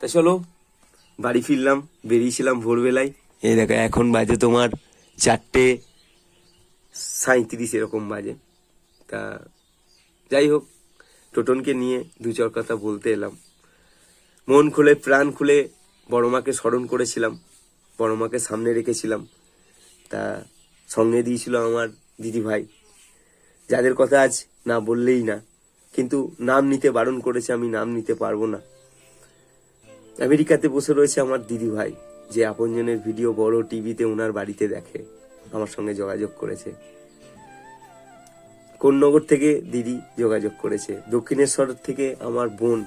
তা চলো বাড়ি ফিরলাম বেরিয়েছিলাম ভোরবেলায়। এই দেখো এখন বাজে তোমার চারটে সাঁত্রিশ এরকম বাজে। তা যাই হোক টোটনকে নিয়ে দু চার কথা বলতে এলাম। মন খুলে প্রাণ খুলে বড় মাকে স্মরণ করেছিলাম বড় মাকে সামনে রেখেছিলাম। তা সঙ্গে দিয়েছিল আমার দিদি ভাই যাদের কথা আজ না বললেই না কিন্তু নাম নিতে বারণ করেছে আমি নাম নিতে পারব না। আমেরিকাতে বসে রয়েছে আমার দিদি ভাই, যে আপনজনের ভিডিও বড় টিভিতে ওনার বাড়িতে দেখে, আমার সঙ্গে যোগাযোগ করেছে। কোন্নগর থেকে দিদি যোগাযোগ করেছে। দক্ষিণেশ্বর থেকে আমার বোন,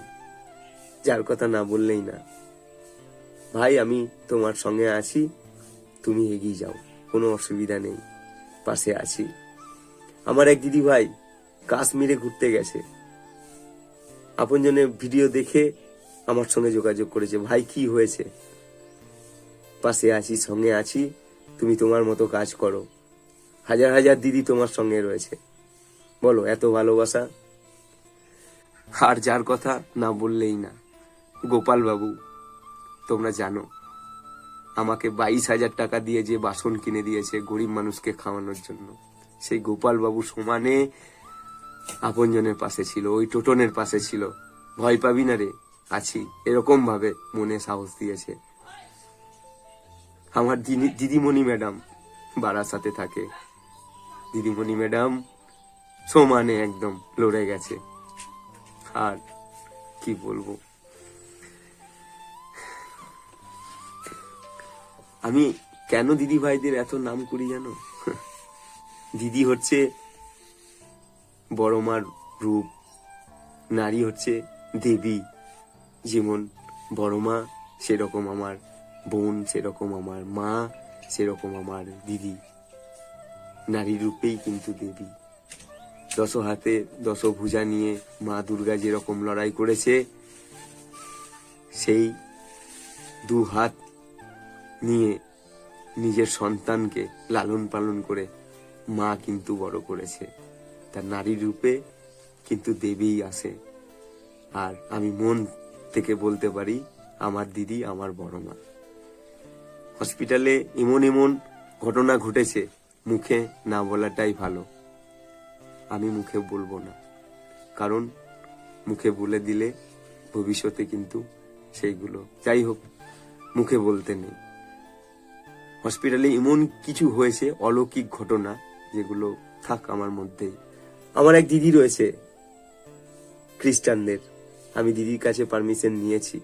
যার কথা না বললেই না। ভাই, আমি তোমার সঙ্গে আছি, তুমি এগিয়ে যাও, কোনো অসুবিধা নেই, পাশে আছি। আমার এক দিদি ভাই, কাশ্মীরে ঘুরতে গেছে। আপনজনের ভিডিও দেখে আমার সঙ্গে যোগাযোগ করেছে। ভাই, কি হয়েছে? পাশে আছি, সঙ্গে আছি। তুমি তোমার মতো কাজ করো। হাজার হাজার দিদি তোমার সঙ্গে রয়েছে। বলো, এত ভালোবাসা? আর যার কথা না বললেই না। গোপাল বাবু তোমরা জানো, আমাকে বাইশ হাজার টাকা দিয়ে যে বাসন কিনে দিয়েছে গরিব মানুষকে খাওয়ানোর জন্য, সেই গোপাল বাবু সমানে আপনজনের পাশে ছিল, ওই টোটনের পাশে ছিল। ভয় পাবি না রে। আছি। এরকম ভাবে মনে সাহস দিয়েছে। আমার দিদিমণি ম্যাডাম বারাসাতে থাকে। দিদিমণি ম্যাডাম সমানে একদম লড়ে গেছে। আর কি বলব? আমি কেন দিদি ভাইদের এত নাম করি জানো? দিদি হচ্ছে বড় মার রূপ, নারী হচ্ছে দেবী। যেমন বড় মা, সেরকম আমার বোন, সেরকম আমার মা, সেরকম আমার দিদি। নারী রূপেই কিন্তু দেবী। দশ হাতে দশ ভুজা নিয়ে মা দুর্গা যেরকম লড়াই করেছে, সেই দু হাত নিয়ে নিজের সন্তানকে লালন পালন করে মা কিন্তু বড় করেছে। তার নারী রূপে কিন্তু দেবীই আসে। আর আমি মন থেকে বলতে পারি, আমার দিদি, আমার বড় মা। হসপিটালে এমন এমন ঘটনা ঘটেছে, মুখে না বলাটাই ভালো। আমি মুখে বলব না, কারণ মুখে বলে দিলে ভবিষ্যতে কিন্তু সেইগুলো, যাই হোক, মুখে বলতে নেই। হসপিটালে এমন কিছু হয়েছে, অলৌকিক ঘটনা, যেগুলো থাক আমার মধ্যেই। আমার এক দিদি রয়েছে, খ্রিস্টানদের। আমি দিদির কাছে পারমিশন নিয়েছি।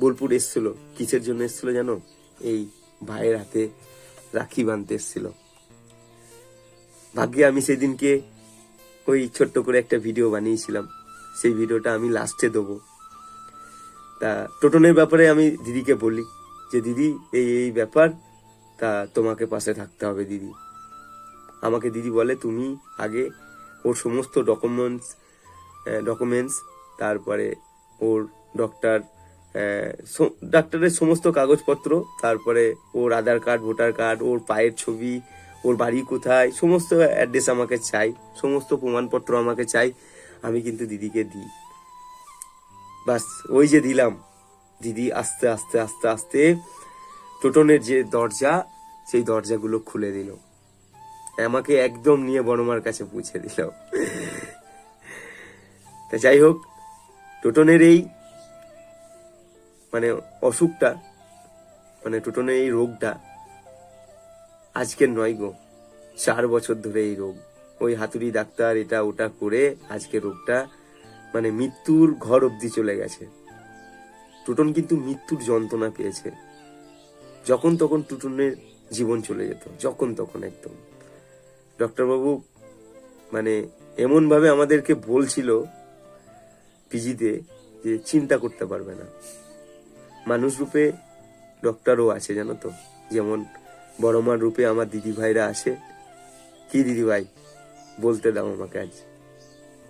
বোলপুর এসছিল। কিসের জন্য এসছিল জানো? এই ভাইয়ের হাতে রাখি বাঁধতে এসছিল। ভাগ্যে আমি সেদিনকে ওই ছোট্ট করে একটা ভিডিও বানিয়েছিলাম। সেই ভিডিওটা আমি লাস্টে দেবো। তা টোটনের ব্যাপারে আমি দিদিকে বলি যে, দিদি, এই এই ব্যাপার, তা তোমাকে পাশে থাকতে হবে দিদি। আমাকে দিদি বলে তুমি আগে ওর সমস্ত ডকুমেন্টস ডকুমেন্টস তারপরে ওর ডক্টর ডাক্তারের সমস্ত কাগজপত্র, তারপরে ওর আধার কার্ড ভোটার কার্ড ওর পায়ের ছবি, ওর বাড়ি কোথায়, সমস্ত অ্যাড্রেস আমাকে চাই, সমস্ত প্রমাণপত্র আমাকে চাই, আমি কিন্তু দিদিকে দিই। বাস, ওই যে দিলাম। দিদি আস্তে আস্তে আস্তে আস্তে টোটনের যে দরজা, সেই দরজাগুলো খুলে দিল। আমাকে একদম নিয়ে বড়মার কাছে পৌঁছে দিল। তা যাই হোক টোটনের এই মানে অসুখটা মানে টোটনের এই রোগটা আজকের নয় গো, চার বছর ধরে এই রোগ। ওই হাতুড়ি ডাক্তার এটা ওটা করে আজকে রোগটা মানে মৃত্যুর ঘর অবধি চলে গেছে। টুটন কিন্তু মৃত্যুর যন্ত্রণা পেয়েছে। যখন তখন টুটনের জীবন চলে যেত, যখন তখন একদম। ডক্টরবাবু মানে এমন ভাবে আমাদেরকে বলছিল পিজিতে যে চিন্তা করতে পারবে না। মানুষ রূপে ডক্টরও আছে জানো তো? যেমন বড় মার রূপে আমার দিদি ভাইরা আসে। কি দিদি ভাই বলতে দাও আমাকে আজ।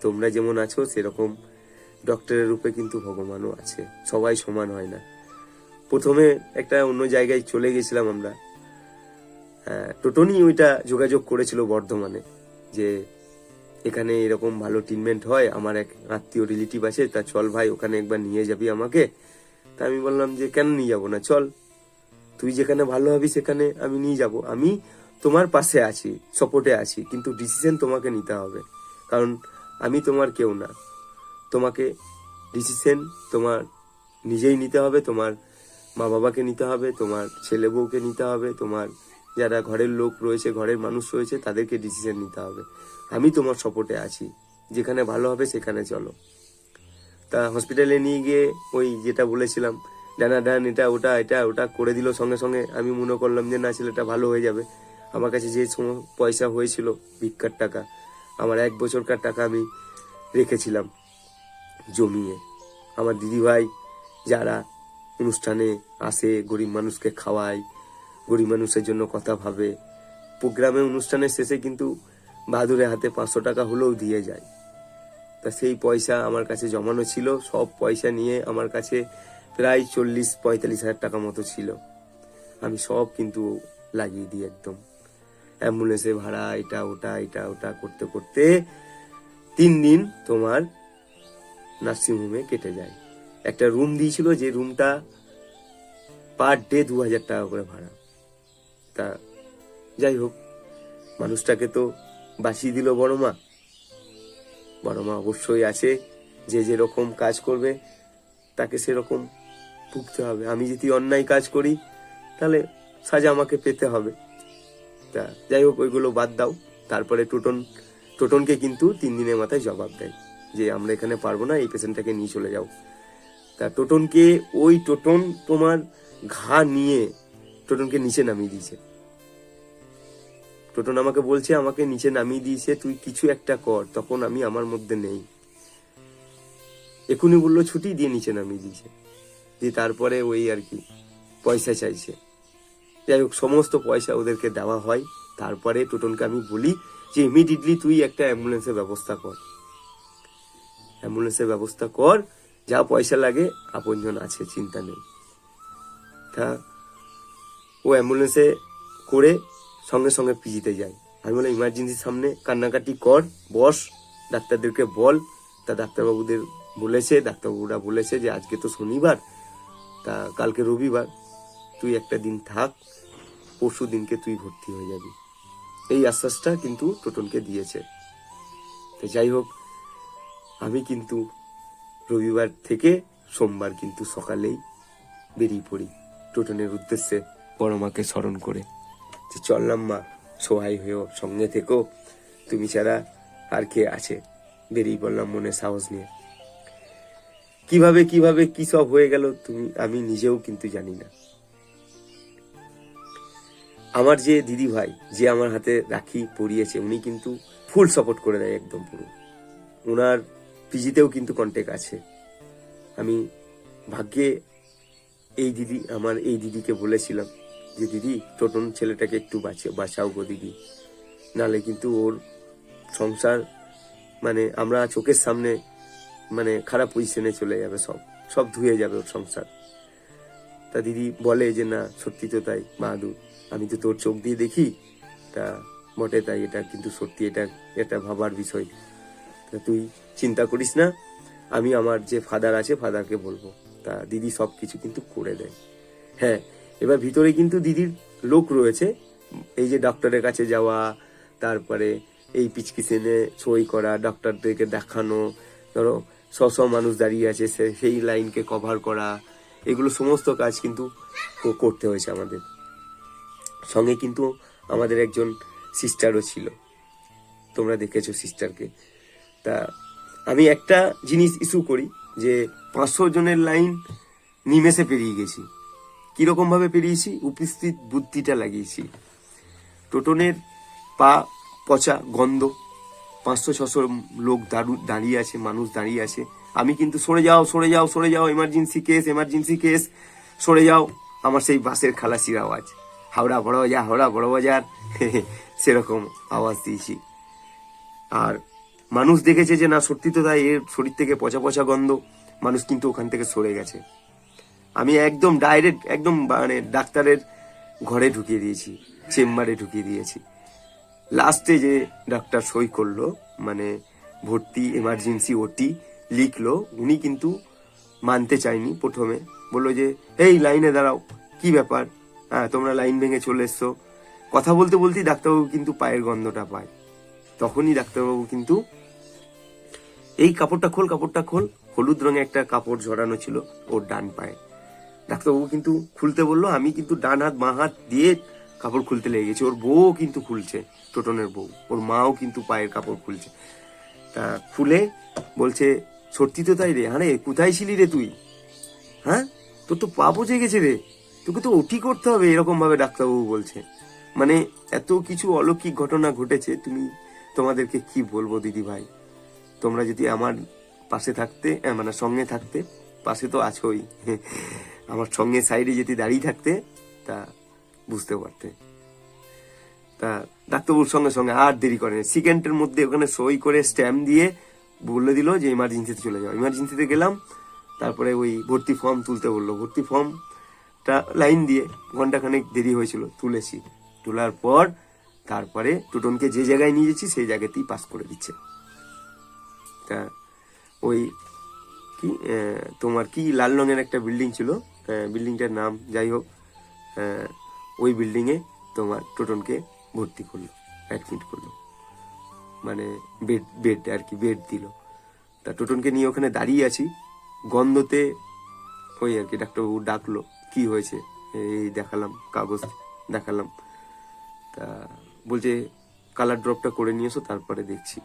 তোমরা যেমন আছো সেরকম ডক্টরের রূপে কিন্তু ভগবানও আছে। সবাই সমান হয় না। প্রথমে একটা অন্য জায়গায় চলে গেছিলাম আমরা। হ্যাঁ, টোটনই ওইটা যোগাযোগ করেছিল বর্ধমানে যে এখানে এরকম ভালো ট্রিটমেন্ট হয়, আমার এক আত্মীয় রিলেটিভ আছে, তা চল ভাই, ওখানে একবার নিয়ে যাবি আমাকে। তা আমি বললাম যে, কেন নিয়ে যাব না? চল, তুই যেখানে ভালো হবি সেখানে আমি নিয়ে যাব। আমি তোমার পাশে আছি সপোর্টে আছি, কিন্তু ডিসিশন তোমাকে নিতে হবে। কারণ আমি তোমার কেউ না। তোমাকে ডিসিশন তোমার নিজেই নিতে হবে, তোমার মা বাবাকে নিতে হবে, তোমার ছেলে বউকে নিতে হবে, তোমার যারা ঘরের লোক রয়েছে, ঘরের মানুষ রয়েছে, তাদেরকে ডিসিশন নিতে হবে। আমি তোমার সপোর্টে আছি। যেখানে ভালো হবে, সেখানে চলো। তা হসপিটালে নিয়ে গিয়ে ওই যেটা বলেছিলাম, ডানা, ডান, এটা, ওটা এটা, ওটা করে দিল সঙ্গে সঙ্গে। আমি মনে করলাম যে, না, ছেলেটা ভালো হয়ে যাবে। আমার কাছে যে পয়সা হয়েছিল, ভিক্ষার টাকা, আমার এক বছরকার টাকা আমি রেখেছিলাম জমিয়ে। আমার দিদিভাই যারা অনুষ্ঠানে আসে, গরিব মানুষকে খাওয়ায় গরিব মানুষের জন্য কথা ভাবে। প্রোগ্রামে অনুষ্ঠানের শেষে কিন্তু বাহাদুরের হাতে পাঁচশো টাকা হলেও দিয়ে যায়। তা সেই পয়সা আমার কাছে জমানো ছিল। সব পয়সা নিয়ে আমার কাছে প্রায় চল্লিশ, পঁয়তাল্লিশ হাজার টাকা মতো ছিল। আমি সব কিন্তু লাগিয়ে দিই একদম। অ্যাম্বুলেন্সে ভাড়া, এটা, ওটা এটা, ওটা করতে করতে তিন দিন তোমার নার্সিংহোমে কেটে যায়। একটা রুম দিয়েছিল যে রুমটা পার ডে দু হাজার টাকা করে ভাড়া। তা যাই হোক, মানুষটাকে তো বাঁচিয়ে দিল বড় মা বড় মা অবশ্যই আছে, যে যেরকম কাজ করবে, তাকে সেরকম ভুগতে হবে। আমি যদি অন্যায় কাজ করি, তাহলে সাজা আমাকে পেতে হবে। তা যাই হোক, ওইগুলো বাদ দাও। তারপরে টোটন, টোটনকে কিন্তু তিন দিনের মাথায় জবাব দেয়, যে আমরা এখানে পারব না, এই পেশেন্টটাকে নিয়ে চলে যাও। তা টোটনকে, ওই টোটন তোমার ঘা নিয়ে টোটনকে নিচে নামিয়ে দিয়েছে। টোটন আমাকে বলছে, আমাকে নিচে নামিয়ে দিয়েছে, তুই কিছু একটা কর, তখন আমি আমার মধ্যে নেই। এখনই বলল, ছুটি দিয়ে নিচে নামিয়ে দিয়েছে। দিয়ে তারপরে ওই আর কি, পয়সা চাইছে। যাই হোক, সমস্ত পয়সা ওদেরকে দেওয়া হয়। তারপরে টোটনকে আমি বলি যে ইমিডিয়েটলি তুই একটা অ্যাম্বুলেন্সের ব্যবস্থা কর। অ্যাম্বুলেন্সের ব্যবস্থা কর, যা পয়সা লাগে, আপনজন আছে, চিন্তা নেই। তা ও অ্যাম্বুলেন্সে করে সঙ্গে সঙ্গে পিজিতে যায়। আমি বললাম ইমার্জেন্সির সামনে কান্নাকাটি কর, বস, ডাক্তারদেরকে বল। তা ডাক্তারবাবুদের বলেছে, ডাক্তারবাবুরা বলেছে যে, আজকে তো শনিবার, তা কালকে রবিবার, তুই একটা দিন থাক, পরশু দিনকে তুই ভর্তি হয়ে যাবি। এই আশ্বাসটা কিন্তু টোটনকে দিয়েছে। তো যাই হোক, আমি কিন্তু রবিবার থেকে সোমবার কিন্তু সকালেই বেরিয়ে পড়ি টোটনের উদ্দেশ্যে। বড় মাকে স্মরণ করে যে চললাম মা সহায় হয়েও, সঙ্গে থেকেও তুমি ছাড়া আর কে আছে? বেরিয়ে পড়লাম মনে সাহস নিয়ে। কীভাবে কীভাবে, কি সব হয়ে গেল তুমি, আমি নিজেও কিন্তু জানি না। আমার যে দিদি ভাই, যে আমার হাতে রাখি পরিয়েছে, উনি কিন্তু ফুল সাপোর্ট করে দেয় একদম পুরো। ওনার পিজিতেও কিন্তু কন্টেক্ট আছে। আমি ভাগ্যে এই দিদি, আমার এই দিদিকে বলেছিলাম যে দিদি টোটন ছেলেটাকে একটু বাঁচে বাঁচাও গো দিদি। নালে কিন্তু ওর সংসার মানে আমরা চোখের সামনে মানে খারাপ পজিশনে চলে যাবে সব। সব ধুয়ে যাবে ওর সংসার। তা দিদি বলে যে, না, সত্যি তো তাই বাহাদুর আমি তো তোর চোখ দিয়ে দেখি। তা বটে তাই, এটা কিন্তু সত্যি, এটা এটা ভাবার বিষয়। তা তুই চিন্তা করিস না, আমি আমার যে ফাদার আছে, ফাদারকে বলব। তা দিদি সব কিছু কিন্তু করে দেয়। হ্যাঁ এবার ভিতরে কিন্তু দিদির লোক রয়েছে। এই যে ডক্টরের কাছে যাওয়া, তারপরে এই পিচকিসেনে সই করা ডক্টরদেরকে দেখানো, ধরো শ শ মানুষ দাঁড়িয়ে আছে সেই লাইনকে কভার করা, এগুলো সমস্ত কাজ কিন্তু করতে হয়েছে আমাদের। সঙ্গে কিন্তু আমাদের একজন সিস্টারও ছিল। তোমরা দেখেছ সিস্টারকে তা আমি একটা জিনিস ইস্যু করি যে পাঁচশো জনের লাইন নিমেষে পেরিয়ে গেছি। কীরকম ভাবে পেরিয়েছি? উপস্থিত বুদ্ধিটা লাগিয়েছি। টোটনের পা পচা, গন্ধ পাঁচশো ছশো লোক দাঁড়ু- দাঁড়িয়ে আছে, মানুষ দাঁড়িয়ে আছে। আমি কিন্তু সরে যাও সরে যাও সরে যাও এমার্জেন্সি কেস এমার্জেন্সি কেস সরে যাও। আমার সেই বাসের খালাসির আওয়াজ। হাওড়া বড় বাজার, হাওড়া বড় বাজার। সেরকম আওয়াজ দিয়েছি। আর মানুষ দেখেছে যে না, সত্যি তো তাই, এর শরীর থেকে পচা পচা গন্ধ। মানুষ কিন্তু ওখান থেকে সরে গেছে। আমি একদম ডাইরেক্ট একদম মানে ডাক্তারের ঘরে ঢুকিয়ে দিয়েছি, চেম্বারে ঢুকিয়ে দিয়েছি। লাস্টে যে ডাক্তার সই করল মানে ভর্তি এমার্জেন্সি ওটি লিখলো, উনি কিন্তু মানতে চায়নি প্রথমে। বলল যে, এই লাইনে দাঁড়াও, কি ব্যাপার? হ্যাঁ তোমরা লাইন ভেঙে চলে এসছো। কথা বলতে বলতেই ডাক্তারবাবু কিন্তু পায়ের গন্ধটা পায়। তখনই ডাক্তারবাবু কিন্তু এই কাপড়টা খোল কাপড়টা খোল, হলুদ রঙে একটা কাপড় ঝরানো ছিল ওর ডান পায়ে। ডাক্তারবাবু কিন্তু খুলতে বলল, আমি কিন্তু ডান হাত, বাঁ হাত দিয়ে কাপড় খুলতে লেগে গেছি। ওর বউ কিন্তু খুলছে, টোটনের বউ। ওর মাও কিন্তু পায়ের কাপড় খুলছে। তা খুলে বলছে, সত্যি তো তাই রে, আরে কোথায় ছিলি রে তুই? হ্যাঁ? তোর তো পা পচে গেছে রে। তোকে তো ওটি করতে হবে এরকম ভাবে ডাক্তারবাবু বলছে। মানে এত কিছু অলৌকিক ঘটনা ঘটেছে, তুমি তোমাদেরকে কি বলব দিদি ভাই তোমরা যদি আমার পাশে থাকতে মানে সঙ্গে থাকতে, পাশে তো আছোই। আমার সঙ্গে সাইডে যদি দাঁড়িয়ে থাকতে, তা বুঝতে পারতে। তা ডাক্তারবাবুর সঙ্গে সঙ্গে আর দেরি করেন সেকেন্ডের মধ্যে ওখানে সই করে স্ট্যাম্প দিয়ে বলে দিল যে ইমার্জেন্সিতে চলে যাও। ইমার্জেন্সিতে গেলাম, তারপরে ওই ভর্তি ফর্ম তুলতে বলল। ভর্তি ফর্মটা লাইন দিয়ে ঘন্টাখানেক দেরি হয়েছিল তুলেছি। তোলার পর তারপরে টুটনকে যে জায়গায় নিয়ে গেছি সেই জায়গাতেই পাস করে দিচ্ছে। তা ওই কি তোমার কি লাল রঙের একটা বিল্ডিং ছিল? বিল্ডিংটার নাম, যাই হোক ওই বিল্ডিংয়ে তোমার টোটনকে ভর্তি করল অ্যাডমিট করল। মানে বেড বেড আর কি বেড দিল। তা টোটনকে নিয়ে ওখানে দাঁড়িয়ে আছি। গন্ধতে ওই আর কি, ডাক্তারবাবু ডাকলো, কি হয়েছে? এই দেখালাম, কাগজ দেখালাম। তা বলছে কালার ড্রপটা করে নিয়ে এসো তারপরে দেখছি।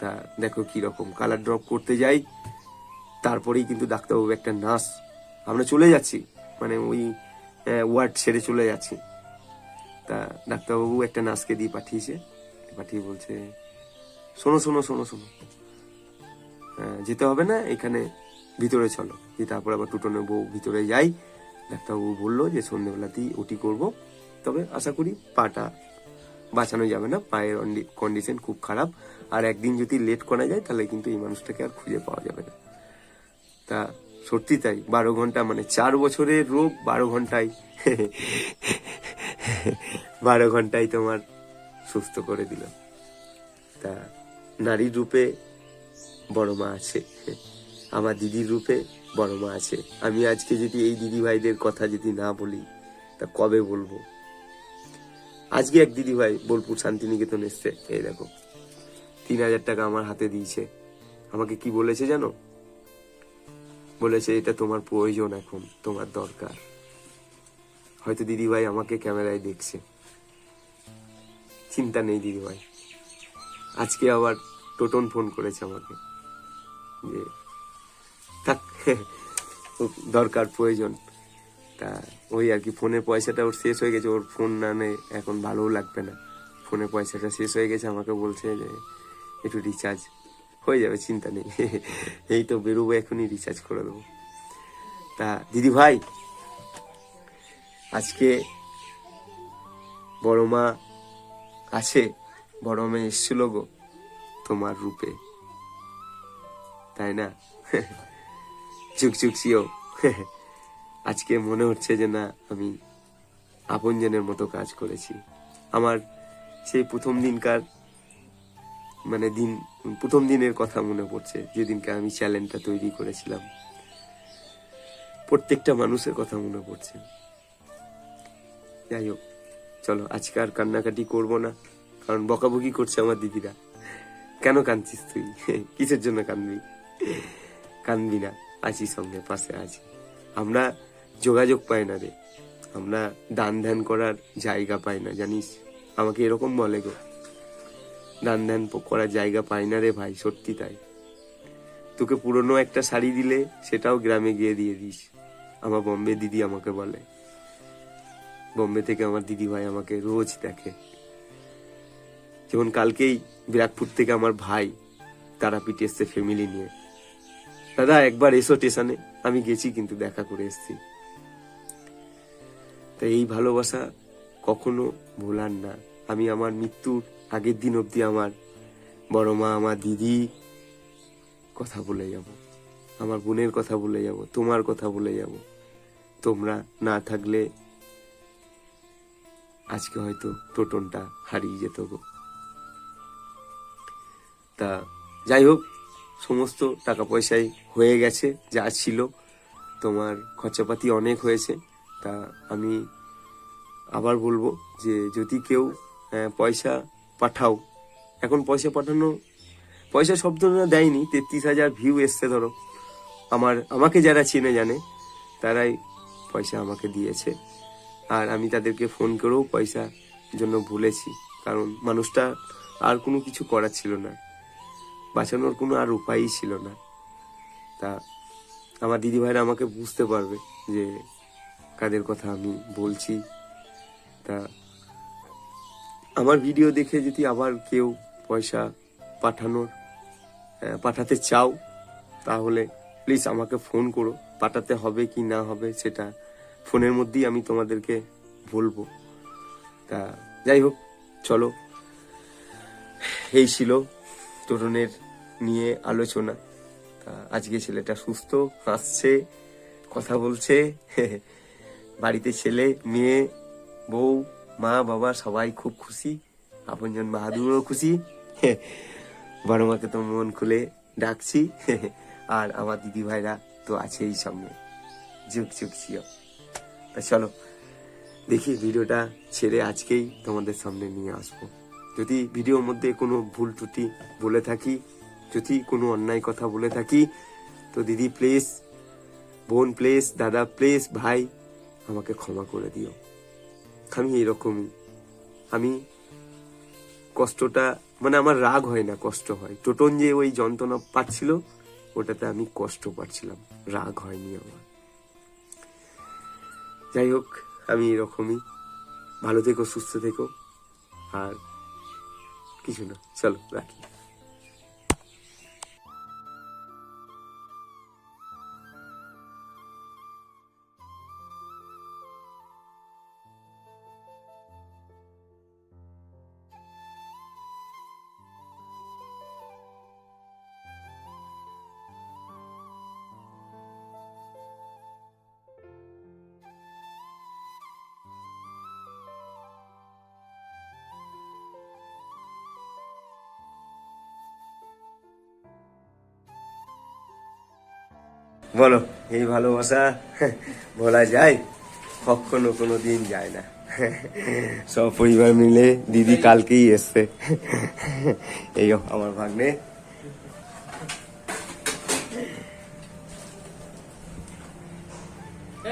তা দেখো কি রকম কালার ড্রপ করতে যাই, তারপরেই কিন্তু ডাক্তারবাবু একটা নার্স আমরা চলে যাচ্ছি। মানে ওই ওয়ার্ড ছেড়ে চলে যাচ্ছি। তা ডাক্তারবাবু একটা নার্সকে দিয়ে পাঠিয়েছে। পাঠিয়ে বলছে, শোনো শোনো শোনো শোনো। যেতে হবে না, এখানে ভিতরে চলো। দিয়ে তারপর আবার টুটনের বউ ভিতরে যাই। ডাক্তারবাবু বলল যে সন্ধ্যেবেলাতেই ওটি করব। তবে আশা করি পাটা বাঁচানো যাবে না। পায়ের কন্ডিশন খুব খারাপ। আর একদিন যদি লেট করা যায়, তাহলে কিন্তু এই মানুষটাকে আর খুঁজে পাওয়া যাবে না। তা সত্যি তাই, বারো ঘণ্টা মানে চার বছরের রোগ বারো ঘন্টায়। বারো ঘন্টায় তোমার সুস্থ করে দিল। তা নারীর রূপে বড় মা আছে, আমার দিদির রূপে বড় মা আছে। আমি আজকে যদি এই দিদি ভাইদের কথা যদি না বলি, তা কবে বলব? আজকে এক দিদি ভাই বোলপুর শান্তিনিকেতন এসছে, এই দেখো। তিন হাজার টাকা আমার হাতে দিয়েছে। আমাকে কি বলেছে জানো? বলেছে, এটা তোমার প্রয়োজন এখন, তোমার দরকার। হয়তো দিদি ভাই আমাকে ক্যামেরায় দেখছে। চিন্তা নেই দিদি ভাই আজকে আবার টোটন ফোন করেছে আমাকে যে দরকার, প্রয়োজন। তা ওই আর কি ফোনের পয়সাটা ওর শেষ হয়ে গেছে, ওর ফোন না নেই, এখন ভালোও লাগবে না। ফোনের পয়সাটা শেষ হয়ে গেছে, আমাকে বলছে যে, একটু রিচার্জ হয়ে যাবে, চিন্তা নেই। এই তো বেরোবো, এখনই রিচার্জ করে দেবো। তা, দিদি ভাই, আজকে বড় মা আছে, বড় মেয়ে এসছিল গো তোমার রূপে। তাই না? চুক চুক চিও আজকে মনে হচ্ছে যে না, আমি আপনজনের মতো কাজ করেছি। আমার সেই প্রথম দিনকার মানে দিন প্রথম দিনের কথা মনে পড়ছে, যেদিনকে আমি চ্যালেঞ্জটা তৈরি করেছিলাম। প্রত্যেকটা মানুষের কথা মনে পড়ছে। যাই হোক, চলো, আজকে আর কান্নাকাটি করব না, কারণ বকাবকি করছে আমার দিদিরা। কেন কাঁদছিস তুই? কিসের জন্য কাঁদবি? কাঁদবি না, আছি সঙ্গে, পাশে আছি। আমরা যোগাযোগ পাই না রে। আমরা দান ধ্যান করার জায়গা পাই না, জানিস? আমাকে এরকম বলে গো। দান ধ্যান করার জায়গা পাই না রে ভাই, সত্যি তাই। তোকে পুরনো একটা শাড়ি দিলে সেটাও গ্রামে গিয়ে দিয়ে দিস। আমার বম্বে দিদি আমাকে বলে। বম্বে থেকে আমার দিদি ভাই আমাকে রোজ দেখে। যেমন কালকেই ব্যারাকপুর থেকে আমার ভাই তারাপীঠ এসছে ফ্যামিলি নিয়ে। দাদা, একবার এসো স্টেশনে আমি গেছি কিন্তু দেখা করে এসছি। তাই এই ভালোবাসা কখনো ভোলার না। আমি আমার মৃত্যুর আগের দিন অবধি আমার বড় মা আমার দিদি কথা বলে যাব। আমার বোনের কথা বলে যাব তোমার কথা বলে যাব। তোমরা না থাকলে আজকে হয়তো টোটনটা হারিয়ে যেত গো। তা যাই হোক সমস্ত টাকা পয়সাই হয়ে গেছে যা ছিল। তোমার খরচাপাতি অনেক হয়েছে। তা আমি আবার বলব যে যদি কেউ আহ, পয়সা পাঠাও। এখন পয়সা পাঠানো, পয়সা শব্দ না দেয়নি, তেত্রিশ হাজার ভিউ এসছে ধরো। আমার, আমাকে যারা চিনে জানে, তারাই পয়সা আমাকে দিয়েছে। আর আমি তাদেরকে ফোন করেও পয়সা জন্য ভুলেছি, কারণ মানুষটা আর কোনো কিছু করার ছিল না। বাঁচানোর কোনো আর উপায়ই ছিল না। তা আমার দিদি ভাইরা আমাকে বুঝতে পারবে যে কাদের কথা আমি বলছি। তা আমার ভিডিও দেখে যদি আবার কেউ পয়সা পাঠানোর পাঠাতে চাও, তাহলে প্লিজ আমাকে ফোন করো, পাঠাতে হবে কি না হবে সেটা ফোনের মধ্যেই আমি তোমাদেরকে বলব। তা যাই হোক, চলো। এই ছিল তরুণের নিয়ে আলোচনা। আজকে ছেলেটা সুস্থ, হাসছে, কথা বলছে, বাড়িতে ছেলে, মেয়ে, বউ মা বাবা সবাই খুব খুশি আপনজন বাহাদুরও খুশি। বড় মাকে তো মন খুলে ডাকছি, আর আমার দিদি ভাইরা তো আছেই সঙ্গে যুগ যুগ চিও তা চলো, দেখি ভিডিওটা ছেড়ে আজকেই তোমাদের সামনে নিয়ে আসব। যদি ভিডিওর মধ্যে কোনো ভুল ত্রুটি বলে থাকি, যদি কোনো অন্যায় কথা বলে থাকি, তো দিদি প্লিজ, বোন প্লিজ, দাদা প্লিজ, ভাই, আমাকে ক্ষমা করে দিও। আমি এরকমই আমি কষ্টটা মানে আমার রাগ হয় না, কষ্ট হয়। টোটন যে ওই যন্ত্রণা পাচ্ছিল, ওটাতে আমি কষ্ট পাচ্ছিলাম, রাগ হয়নি আমার। যাই হোক, আমি এরকমই। ভালো থেকো, সুস্থ থেকো, আর কিছু না, চলো, রাখি। বলো, এই ভালোবাসা বলা যায়? কখনো কোনো দিন যায় না। সব পরিবার মিলে দিদি কালকেই এসছে। এই আমার ভাগ্নে।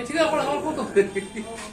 ঠিক আছে